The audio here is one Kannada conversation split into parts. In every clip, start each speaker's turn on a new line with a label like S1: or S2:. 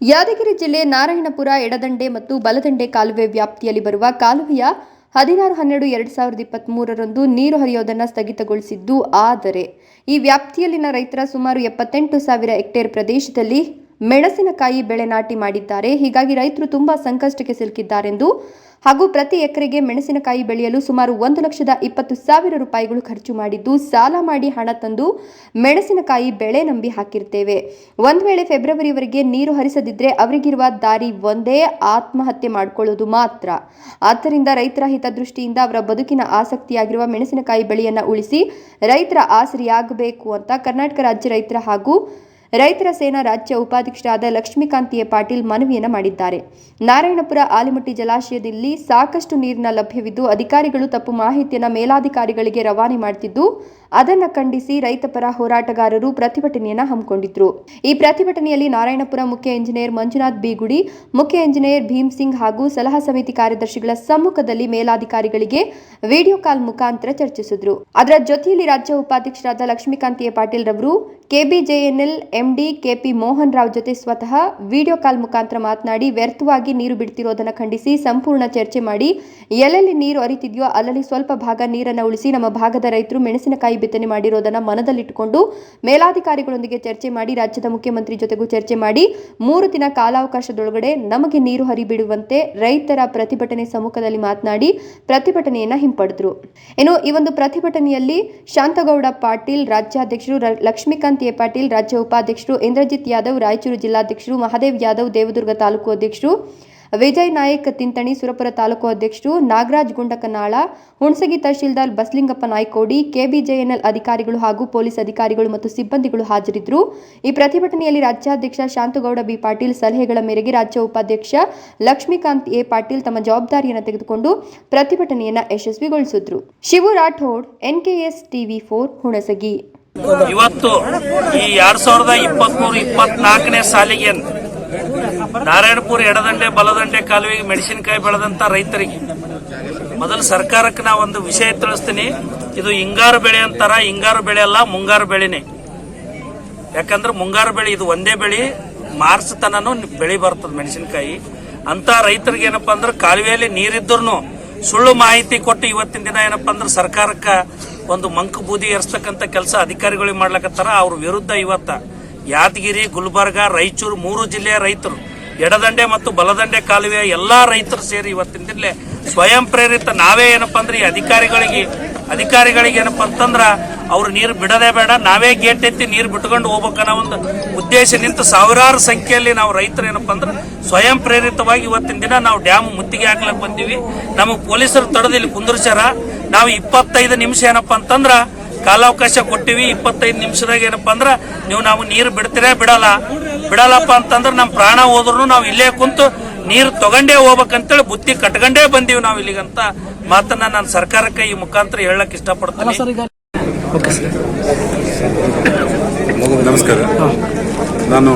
S1: ಯಾದಗಿರಿ ಜಿಲ್ಲೆ ನಾರಾಯಣಪುರ, ಎಡದಂಡೆ ಮತ್ತು ಬಲದಂಡೆ ಕಾಲುವೆ ವ್ಯಾಪ್ತಿಯಲ್ಲಿ ಬರುವ ಕಾಲುವೆಯ ಹದಿನಾರು ಹನ್ನೆರಡು ಎರಡು ಸಾವಿರದ ಇಪ್ಪತ್ತ್ಮೂರರಂದು ನೀರು ಹರಿಯೋದನ್ನು ಸ್ಥಗಿತಗೊಳಿಸಿದ್ದು ಆದರೆ ಈ ವ್ಯಾಪ್ತಿಯಲ್ಲಿನ ರೈತರ ಸುಮಾರು ಎಪ್ಪತ್ತೆಂಟು ಸಾವಿರ ಹೆಕ್ಟೇರ್ ಪ್ರದೇಶದಲ್ಲಿ ಮೆಣಸಿನಕಾಯಿ ಬೆಳೆ ನಾಟಿ ಮಾಡಿದ್ದಾರೆ. ಹೀಗಾಗಿ ರೈತರು ತುಂಬಾ ಸಂಕಷ್ಟಕ್ಕೆ ಸಿಲುಕಿದ್ದಾರೆಂದು ಹಾಗೂ ಪ್ರತಿ ಎಕರೆಗೆ ಮೆಣಸಿನಕಾಯಿ ಬೆಳೆಯಲು ಸುಮಾರು ಒಂದು ಲಕ್ಷದ ಇಪ್ಪತ್ತು ಸಾವಿರ ರೂಪಾಯಿಗಳು ಖರ್ಚು ಮಾಡಿದ್ದು ಸಾಲ ಮಾಡಿ ಹಣ ತಂದು ಮೆಣಸಿನಕಾಯಿ ಬೆಳೆ ನಂಬಿ ಹಾಕಿರ್ತೇವೆ. ಒಂದು ವೇಳೆ ಫೆಬ್ರವರಿವರೆಗೆ ನೀರು ಹರಿಸದಿದ್ರೆ ಅವರಿಗಿರುವ ದಾರಿ ಒಂದೇ, ಆತ್ಮಹತ್ಯೆ ಮಾಡಿಕೊಳ್ಳೋದು ಮಾತ್ರ. ಆದ್ದರಿಂದ ರೈತರ ಹಿತದೃಷ್ಟಿಯಿಂದ ಅವರ ಬದುಕಿನ ಆಸಕ್ತಿಯಾಗಿರುವ ಮೆಣಸಿನಕಾಯಿ ಬೆಳೆಯನ್ನ ಉಳಿಸಿ ರೈತರ ಆಸರಿಯಾಗಬೇಕು ಅಂತ ಕರ್ನಾಟಕ ರಾಜ್ಯ ರೈತರ ಹಾಗೂ ರೈತರ ಸೇನಾ ರಾಜ್ಯ ಉಪಾಧ್ಯಕ್ಷರಾದ ಲಕ್ಷ್ಮೀಕಾಂತ್ ಪಾಟೀಲ್ ಮನವಿಯನ್ನ ಮಾಡಿದ್ದಾರೆ. ನಾರಾಯಣಪುರ, ಆಲಿಮಟ್ಟಿ ಜಲಾಶಯದಲ್ಲಿ ಸಾಕಷ್ಟು ನೀರಿನ ಲಭ್ಯವಿದ್ದು ಅಧಿಕಾರಿಗಳು ತಪ್ಪು ಮಾಹಿತಿಯನ್ನ ಮೇಲಾಧಿಕಾರಿಗಳಿಗೆ ರವಾನೆ ಮಾಡುತ್ತಿದ್ದು ಅದನ್ನು ಖಂಡಿಸಿ ರೈತಪರ ಹೋರಾಟಗಾರರು ಪ್ರತಿಭಟನೆಯನ್ನ ಹಮ್ಮಿಕೊಂಡಿದ್ರು. ಈ ಪ್ರತಿಭಟನೆಯಲ್ಲಿ ನಾರಾಯಣಪುರ ಮುಖ್ಯ ಇಂಜಿನಿಯರ್ ಮಂಜುನಾಥ್ ಬಿಗುಡಿ, ಮುಖ್ಯ ಇಂಜಿನಿಯರ್ ಭೀಮ್ ಸಿಂಗ್ ಹಾಗೂ ಸಲಹಾ ಸಮಿತಿ ಕಾರ್ಯದರ್ಶಿಗಳ ಸಮ್ಮುಖದಲ್ಲಿ ಮೇಲಾಧಿಕಾರಿಗಳಿಗೆ ವಿಡಿಯೋ ಕಾಲ್ ಮುಖಾಂತರ ಚರ್ಚಿಸಿದ್ರು. ಅದರ ಜೊತೆಯಲ್ಲಿ ರಾಜ್ಯ ಉಪಾಧ್ಯಕ್ಷರಾದ ಲಕ್ಷ್ಮೀಕಾಂತ್ ಪಾಟೀಲ್ ರವರು KBJNL MD KP Mohan Rao ಜೊತೆ ಸ್ವತಃ ವಿಡಿಯೋ ಕಾಲ್ ಮುಖಾಂತರ ಮಾತನಾಡಿ ವ್ಯರ್ಥವಾಗಿ ನೀರು ಬಿಡ್ತಿರೋದನ್ನು ಖಂಡಿಸಿ ಸಂಪೂರ್ಣ ಚರ್ಚೆ ಮಾಡಿ, ಎಲ್ಲೆಲ್ಲಿ ನೀರು ಅರಿತಿದೆಯೋ ಅಲ್ಲಲ್ಲಿ ಸ್ವಲ್ಪ ಭಾಗ ನೀರನ್ನು ಉಳಿಸಿ ನಮ್ಮ ಭಾಗದ ರೈತರು ಮೆಣಸಿನಕಾಯಿ ಬಿತ್ತನೆ ಮಾಡಿರೋದನ್ನ ಮನದಲ್ಲಿಟ್ಟುಕೊಂಡು ಮೇಲಾಧಿಕಾರಿಗಳೊಂದಿಗೆ ಚರ್ಚೆ ಮಾಡಿ, ರಾಜ್ಯದ ಮುಖ್ಯಮಂತ್ರಿ ಜೊತೆಗೂ ಚರ್ಚೆ ಮಾಡಿ, ಮೂರು ದಿನ ಕಾಲಾವಕಾಶದೊಳಗಡೆ ನಮಗೆ ನೀರು ಹರಿಬಿಡುವಂತೆ ರೈತರ ಪ್ರತಿಭಟನೆ ಸಮ್ಮುಖದಲ್ಲಿ ಮಾತನಾಡಿ ಪ್ರತಿಭಟನೆಯನ್ನ ಹಿಂಪಡೆದ್ರು. ಇನ್ನು ಈ ಒಂದು ಪ್ರತಿಭಟನೆಯಲ್ಲಿ ಶಾಂತಗೌಡ ಪಾಟೀಲ್, ರಾಜ್ಯಾಧ್ಯಕ್ಷರು ಲಕ್ಷ್ಮೀಕಾಂತ್ ಎ ಪಾಟೀಲ್, ರಾಜ್ಯ ಉಪಾಧ್ಯಕ್ಷರು ಇಂದ್ರಜಿತ್ ಯಾದವ್, ರಾಯಚೂರು ಜಿಲ್ಲಾಧ್ಯಕ್ಷರು ಮಹಾದೇವ್ ಯಾದವ್, ದೇವದುರ್ಗ ತಾಲೂಕು ಅಧ್ಯಕ್ಷರು ವಿಜಯ್ ನಾಯಕ್ ತಿಂತಣಿ, ಸುರಪುರ ತಾಲೂಕು ಅಧ್ಯಕ್ಷರು ನಾಗರಾಜ್ ಗುಂಡಕನಾಳ, ಹುಣಸಗಿ ತಹಶೀಲ್ದಾರ್ ಬಸಲಿಂಗಪ್ಪ ನಾಯ್ಕೋಡಿ, ಕೆಬಿಜೆಎನ್ಎಲ್ ಅಧಿಕಾರಿಗಳು ಹಾಗೂ ಪೊಲೀಸ್ ಅಧಿಕಾರಿಗಳು ಮತ್ತು ಸಿಬ್ಬಂದಿಗಳು ಹಾಜರಿದ್ದರು. ಈ ಪ್ರತಿಭಟನೆಯಲ್ಲಿ ರಾಜ್ಯಾಧ್ಯಕ್ಷ ಶಾಂತಗೌಡ ಬಿ ಪಾಟೀಲ್ ಸಲಹೆಗಳ ಮೇರೆಗೆ ರಾಜ್ಯ ಉಪಾಧ್ಯಕ್ಷ ಲಕ್ಷ್ಮೀಕಾಂತ್ ಎ ಪಾಟೀಲ್ ತಮ್ಮ ಜವಾಬ್ದಾರಿಯನ್ನು ತೆಗೆದುಕೊಂಡು ಪ್ರತಿಭಟನೆಯನ್ನು ಯಶಸ್ವಿಗೊಳಿಸಿದ್ರು. Shivu Rathod NKS TV four, Hunasagi.
S2: ಇವತ್ತು ಈ ಎರಡ್ ಸಾವಿರದ ಇಪ್ಪತ್ಮೂರು, ಇಪ್ಪತ್ನಾಲ್ಕನೇ ಸಾಲಿಗೆ ನಾರಾಯಣಪುರ ಎಡದಂಡೆ, ಬಲದಂಡೆ ಕಾಲುವೆಗೆ ಮೆಣಸಿನಕಾಯಿ ಬೆಳೆದಂತ ರೈತರಿಗೆ. ಮೊದಲು ಸರ್ಕಾರಕ್ಕೆ ನಾ ಒಂದು ವಿಷಯ ತಿಳಿಸ್ತೀನಿ. ಇದು ಹಿಂಗಾರು ಬೆಳೆ ಅಂತಾರ. ಹಿಂಗಾರು ಬೆಳೆ ಅಲ್ಲ, ಮುಂಗಾರು ಬೆಳೆನೆ. ಯಾಕಂದ್ರೆ ಮುಂಗಾರು ಬೆಳೆ ಇದು ಒಂದೇ ಬೆಳೆ. ಮಾರ್ಚ್ ತನೂ ಬೆಳೆ ಬರ್ತದೆ ಮೆಣಸಿನಕಾಯಿ. ಅಂತ ರೈತರಿಗೆ ಏನಪ್ಪಾ ಅಂದ್ರೆ ಕಾಲುವೆಯಲ್ಲಿ ನೀರಿದ್ರು ಸುಳ್ಳು ಮಾಹಿತಿ ಕೊಟ್ಟು ಇವತ್ತಿನ ದಿನ ಏನಪ್ಪಾ ಅಂದ್ರೆ ಸರ್ಕಾರಕ್ಕೆ ಒಂದು ಮಂಕು ಬೂದಿ ಏರ್ಸ್ತಕ್ಕಂಥ ಕೆಲಸ ಅಧಿಕಾರಿಗಳಿಗೆ ಮಾಡ್ಲಕತ್ತಾರ. ಅವ್ರ ವಿರುದ್ಧ ಇವತ್ತ ಯಾದಗಿರಿ, ಗುಲ್ಬರ್ಗ, ರಾಯಚೂರು ಮೂರು ಜಿಲ್ಲೆಯ ರೈತರು, ಎಡದಂಡೆ ಮತ್ತು ಬಲದಂಡೆ ಕಾಲುವೆಯ ಎಲ್ಲಾ ರೈತರು ಸೇರಿ ಇವತ್ತಿನ ದಿನಲೇ ಸ್ವಯಂ ಪ್ರೇರಿತ ನಾವೇ ಏನಪ್ಪಾ ಅಂದ್ರೆ ಈ ಅಧಿಕಾರಿಗಳಿಗೆ ಅಧಿಕಾರಿಗಳಿಗೆ ಏನಪ್ಪಾ ಅಂತಂದ್ರ ಅವ್ರು ನೀರು ಬಿಡದೇ ಬೇಡ, ನಾವೇ ಗೇಟ್ ಎತ್ತಿ ನೀರು ಬಿಟ್ಕೊಂಡು ಹೋಗ್ಬೇಕನ್ನೋ ಒಂದು ಉದ್ದೇಶ ನಿಂತು ಸಾವಿರಾರು ಸಂಖ್ಯೆಯಲ್ಲಿ ನಾವು ರೈತರು ಏನಪ್ಪ ಅಂದ್ರೆ ಸ್ವಯಂ ಪ್ರೇರಿತವಾಗಿ ಇವತ್ತಿನ ದಿನ ನಾವು ಡ್ಯಾಮ್ ಮುತ್ತಿಗೆ ಹಾಕ್ಲಕ್ ಬಂದೀವಿ. ನಮಗೆ ಪೊಲೀಸರು ತಡೆದು ಇಲ್ಲಿ ಕುಂದ್ರಸ್ಯಾರ. ನಾವು ಇಪ್ಪತ್ತೈದು ನಿಮಿಷ ಏನಪ್ಪ ಅಂತಂದ್ರೆ ಕಾಲಾವಕಾಶ ಕೊಟ್ಟಿವಿ. ಇಪ್ಪತ್ತೈದು ನಿಮಿಷದಾಗ ಏನಪ್ಪ ಅಂದ್ರೆ ನೀವು ನಾವು ನೀರು ಬಿಡ್ತೀರೇ ಬಿಡಲ್ಲ? ಬಿಡಲ್ಲಪ್ಪ ಅಂತಂದ್ರೆ ನಮ್ಮ ಪ್ರಾಣ ಹೋದ್ರು ನಾವು ಇಲ್ಲೇ ಕುಂತು ನೀರು ತಗೊಂಡೇ ಹೋಗ್ಬೇಕಂತೇಳಿ ಬುತ್ತಿ ಕಟ್ಕೊಂಡೇ ಬಂದೀವಿ ನಾವು ಇಲ್ಲಿಗಂತ ಮಾತನ್ನ ನಾನು ಸರ್ಕಾರಕ್ಕೆ ಈ ಮುಖಾಂತರ ಹೇಳಕ್ ಇಷ್ಟಪಡ್ತೀನಿ.
S3: ನಮಸ್ಕಾರ. ನಾನು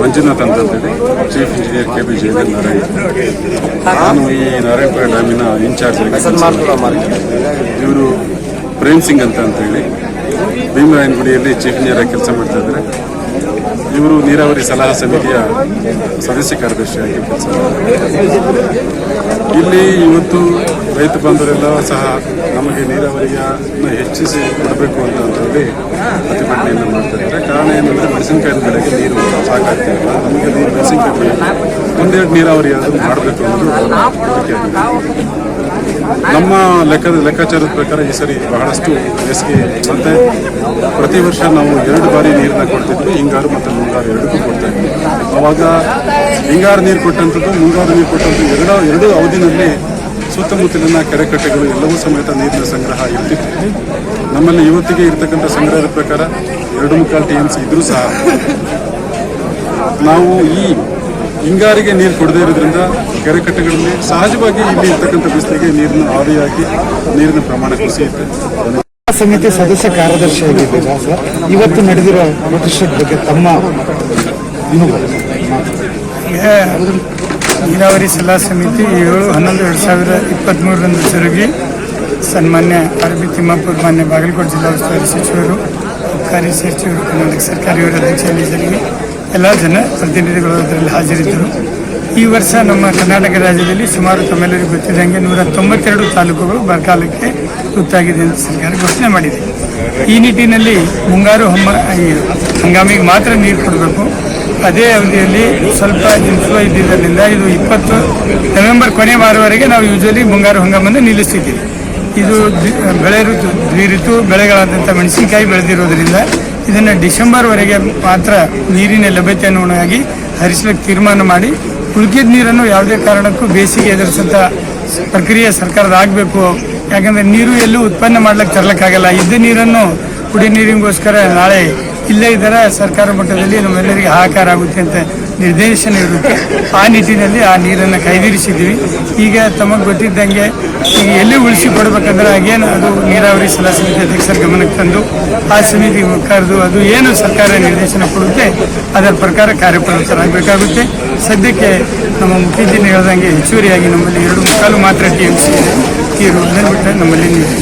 S3: ಮಂಜುನಾಥ್ ಅಂತ ಹೇಳಿ chief engineer K B Jayadev Narayana ನಾನು ಈ ನಾರಾಯಣಪುರ ಡ್ಯಾಮಿನ ಇನ್ಚಾರ್ಜ್ ಇವರು ಪ್ರೇಮ್ ಸಿಂಗ್ ಅಂತ ಅಂತ ಹೇಳಿ ಭೀಮರಾಯನಗುಡಿಯಲ್ಲಿ ಚೀಫ್ ಇಂಜಿನಿಯರ್ ಆಗಿ ಕೆಲಸ ಮಾಡ್ತಾ ಇದ್ದಾರೆ. ಇವರು ನೀರಾವರಿ ಸಲಹಾ ಸಮಿತಿಯ ಸದಸ್ಯ ಕಾರ್ಯದರ್ಶಿಯಾಗಿ ಕೆಲಸ ಇಲ್ಲಿ ಇವತ್ತು ರೈತ ಬಾಂಧವರೆಲ್ಲ ಸಹ ನಮಗೆ ನೀರಾವರಿಯನ್ನು ಹೆಚ್ಚಿಸಿ ಕೊಡಬೇಕು ಅಂತ ಹೇಳಿ ಪ್ರತಿಭಟನೆಯನ್ನು ಮಾಡ್ತಾ ಕಾರಣ ಏನಂದರೆ ಮೆಣಸಿನಕಾಯಿ ಬೆಳೆಗೆ ನೀರು ಸಾಕಾಗ್ತಿಲ್ಲ ನಮಗೆ ನೀರು ಮೆಣಸಿನಕಾಯಿ ಬೆಳೆ, ಒಂದೆರಡು ನೀರಾವರಿ ಆದರೂ ಮಾಡಬೇಕು ಅನ್ನೋದು. ನಮ್ಮ ಲೆಕ್ಕದ ಲೆಕ್ಕಾಚಾರದ ಪ್ರಕಾರ ಈ ಸರಿ ಬಹಳಷ್ಟು ಬೇಸಿಗೆ ಮತ್ತೆ ಪ್ರತಿ ವರ್ಷ ನಾವು ಎರಡು ಬಾರಿ ನೀರನ್ನ ಕೊಡ್ತಿದ್ವಿ. ಹಿಂಗಾರು ಮತ್ತು ಮುಂಗಾರು ಎರಡಕ್ಕೂ ಕೊಡ್ತಾ ಇದ್ವಿ. ಅವಾಗ ಹಿಂಗಾರು ನೀರು ಕೊಟ್ಟಂಥದ್ದು, ಮುಂಗಾರು ನೀರು ಕೊಟ್ಟಂಥದ್ದು ಎರಡು ಎರಡೂ ಅವಧಿನಲ್ಲಿ ಸುತ್ತಮುತ್ತಲಿನ ಕೆರೆಕಟ್ಟೆಗಳು ಎಲ್ಲವೂ ಸಮೇತ ನೀರಿನ ಸಂಗ್ರಹ ಇರ್ತಿತ್ತು. ನಮ್ಮಲ್ಲಿ ಇವತ್ತಿಗೆ ಇರ್ತಕ್ಕಂಥ ಸಂಗ್ರಹದ ಪ್ರಕಾರ ಎರಡು ಮುಕ್ಕಾಲು ಟಿ ಎಂ ಸಿ ಇದ್ರೂ ಸಹ ನಾವು ಈ ಹಿಂಗಾರಿಗೆ ನೀರು ಕೊಡದೇ ಇರೋದ್ರಿಂದ ಕೆರೆಕಟ್ಟೆಗಳಲ್ಲಿ ಸಹಜವಾಗಿ ಇಲ್ಲಿ ಇರ್ತಕ್ಕಂಥ ಬಿಸಿಲಿಗೆ ನೀರಿನ ಆವಿಯಾಗಿ ನೀರಿನ ಪ್ರಮಾಣ ಕುಸಿಯುತ್ತೆ.
S4: ಸಮಿತಿ ಸದಸ್ಯ ಕಾರ್ಯದರ್ಶಿಯಾಗಿದ್ದೀರಾ ಸರ್. ಇವತ್ತು ನಡೆದಿರೋ ಪ್ರತಿಷ್ಠದ ಬಗ್ಗೆ ತಮ್ಮ
S5: ನೀರಾವರಿ ಸಲಹಾ ಸಮಿತಿ ಏಳು ಹನ್ನೊಂದು ಎರಡು ಸಾವಿರದ ಇಪ್ಪತ್ತ್ಮೂರರಂದು ಜರುಗಿ ಸನ್ಮಾನ್ಯ ಅರಬಿ ಬಿ ತಿಮ್ಮಾಪುರ್ ಮಾನ್ಯ ಬಾಗಲಕೋಟೆ ಜಿಲ್ಲಾ ಉಸ್ತುವಾರಿ ಸಚಿವರು ಅಬಕಾರಿ ಸಚಿವರು ಕರ್ನಾಟಕ ಸರ್ಕಾರಿ ಇವರ ಅಧ್ಯಕ್ಷರಲ್ಲಿ ಜರುಗಿ ಎಲ್ಲ ಜನ ಪ್ರತಿನಿಧಿಗಳು ಅದರಲ್ಲಿ ಹಾಜರಿದ್ದರು. ಈ ವರ್ಷ ನಮ್ಮ ಕರ್ನಾಟಕ ರಾಜ್ಯದಲ್ಲಿ ಸುಮಾರು ತಮ್ಮೆಲ್ಲರಿಗೂ ಗೊತ್ತಿದ್ದಂಗೆ ನೂರ ತೊಂಬತ್ತೆರಡು ತಾಲೂಕುಗಳು ಬರಗಾಲಕ್ಕೆ ತುತ್ತಾಗಿದೆ ಎಂದು ಸರ್ಕಾರ ಘೋಷಣೆ ಮಾಡಿದೆ. ಈ ನಿಟ್ಟಿನಲ್ಲಿ ಮುಂಗಾರು ಹಮ್ಮ ಹಂಗಾಮಿಗೆ ಮಾತ್ರ ನೀರು ಕೊಡಬೇಕು. ಅದೇ ಅವಧಿಯಲ್ಲಿ ಸ್ವಲ್ಪ ಇನ್ಫ್ಲೋ ಇದ್ದಿದ್ದರಿಂದ ಇದು ಇಪ್ಪತ್ತು ನವೆಂಬರ್ ಕೊನೆ ವಾರವರೆಗೆ ನಾವು ಯೂಶಲಿ ಮುಂಗಾರು ಹಂಗಾಮನ್ನು ನಿಲ್ಲಿಸಿದ್ದೀವಿ. ಇದು ಬೆಳೆ ಋತು ದ್ವಿಋತು ಬೆಳೆಗಳಾದಂಥ ಮೆಣಸಿನಕಾಯಿ ಬೆಳೆದಿರೋದ್ರಿಂದ ಇದನ್ನು ಡಿಸೆಂಬರ್ವರೆಗೆ ಮಾತ್ರ ನೀರಿನ ಲಭ್ಯತೆಯನ್ನು ಅನುಗುಣವಾಗಿ ಹರಿಸಲಿಕ್ಕೆ ತೀರ್ಮಾನ ಮಾಡಿ ಉಳಿಕಿದ ನೀರನ್ನು ಯಾವುದೇ ಕಾರಣಕ್ಕೂ ಬೇಸಿಗೆ ಎದುರಿಸಿದ ಪ್ರಕ್ರಿಯೆ ಸರ್ಕಾರದ ಆಗಬೇಕು. ಯಾಕಂದ್ರೆ ನೀರು ಎಲ್ಲೂ ಉತ್ಪನ್ನ ಮಾಡ್ಲಿಕ್ಕೆ ತರಲಿಕ್ಕಾಗಲ್ಲ. ಇದ್ದ ನೀರನ್ನು ಕುಡಿ ನೀರಿಗೋಸ್ಕರ ನಾಳೆ ಇಲ್ಲೇ ಇದ್ದರೆ, ಸರ್ಕಾರ ಮಟ್ಟದಲ್ಲಿ ನಮ್ಮೆಲ್ಲರಿಗೆ ಹಾಹಾಕಾರ ಆಗುತ್ತೆ ಅಂತ ನಿರ್ದೇಶನ ಇರುತ್ತೆ. ಆ ನಿಟ್ಟಿನಲ್ಲಿ ಆ ನೀರನ್ನು ಕೈದಿರಿಸಿದ್ದೀವಿ. ಈಗ ತಮಗೆ ಗೊತ್ತಿದ್ದಂಗೆ ಈಗ ಎಲ್ಲಿ ಉಳಿಸಿ ಕೊಡಬೇಕಂದ್ರೆ ಆಗೇನು ಅದು ನೀರಾವರಿ ಸಲಹಾ ಸಮಿತಿ ಅಧ್ಯಕ್ಷರ ಗಮನಕ್ಕೆ ತಂದು, ಆ ಸಮಿತಿ ಕರೆದು ಅದು ಏನು ಸರ್ಕಾರ ನಿರ್ದೇಶನ ಕೊಡುತ್ತೆ, ಅದರ ಪ್ರಕಾರ ಕಾರ್ಯಪ್ರವೃತ್ತರಾಗಬೇಕಾಗುತ್ತೆ ಸದ್ಯಕ್ಕೆ ನಮ್ಮ ಮುಖ್ಯಜಿನ ಹೇಳ್ದಂಗೆ ಹೆಚ್ಚುವರಿಯಾಗಿ ನಮ್ಮಲ್ಲಿ ಎರಡು ಮುಕ್ಕಾಲು ಮಾತ್ರ ಟಿ ಎಂ ಸಿ ಈ ಬಿಟ್ಟರೆ ನಮ್ಮಲ್ಲಿ ನೀರು